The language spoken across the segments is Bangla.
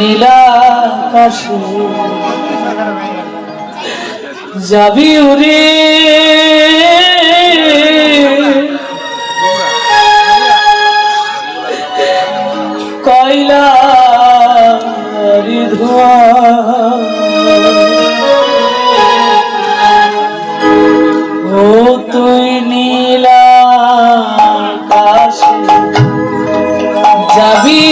আকাশে যাবি উড়ে। কয়লা ধোয়া। ও তুই নীলা আকাশে যাবি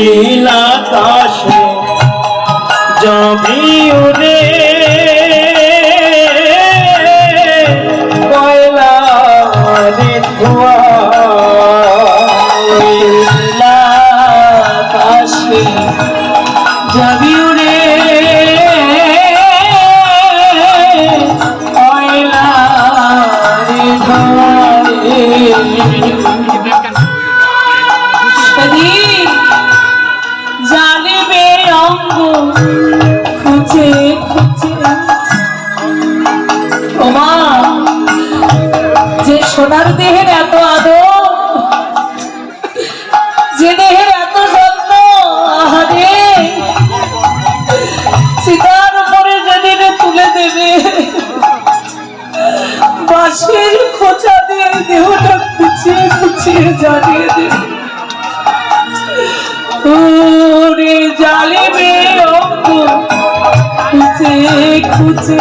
নীল আকাশে যাবি উড়ে কয়লা ধোয়া। নীল আকাশে উড়ে কয়লা সেদিন এত আদর যে দেহের এত যত্ন, আহারে। চিতার উপরে তুলে দেবে, বাঁশের খোঁচা দেহটা খুঁচিয়ে খুঁচিয়ে জ্বালিয়ে দেবে। ওরে জ্বালিবে অঙ্গ খুঁচে।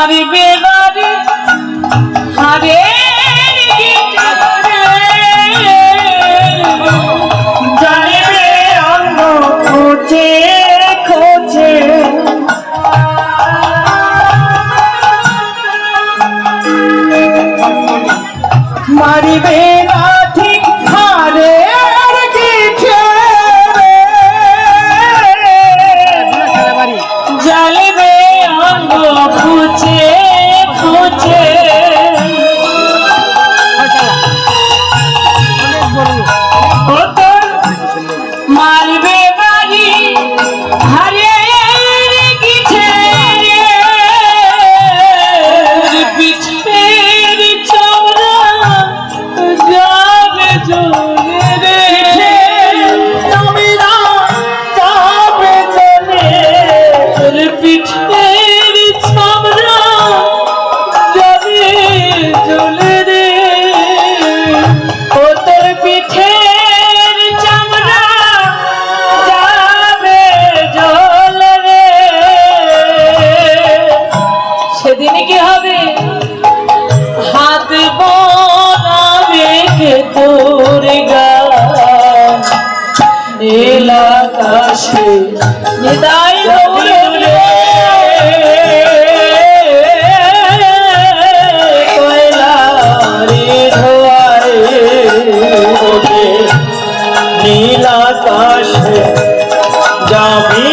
খুঁচে মারিবে কি হবে? হাত বনাবে কে তোর গান নীলাকাশে যাবি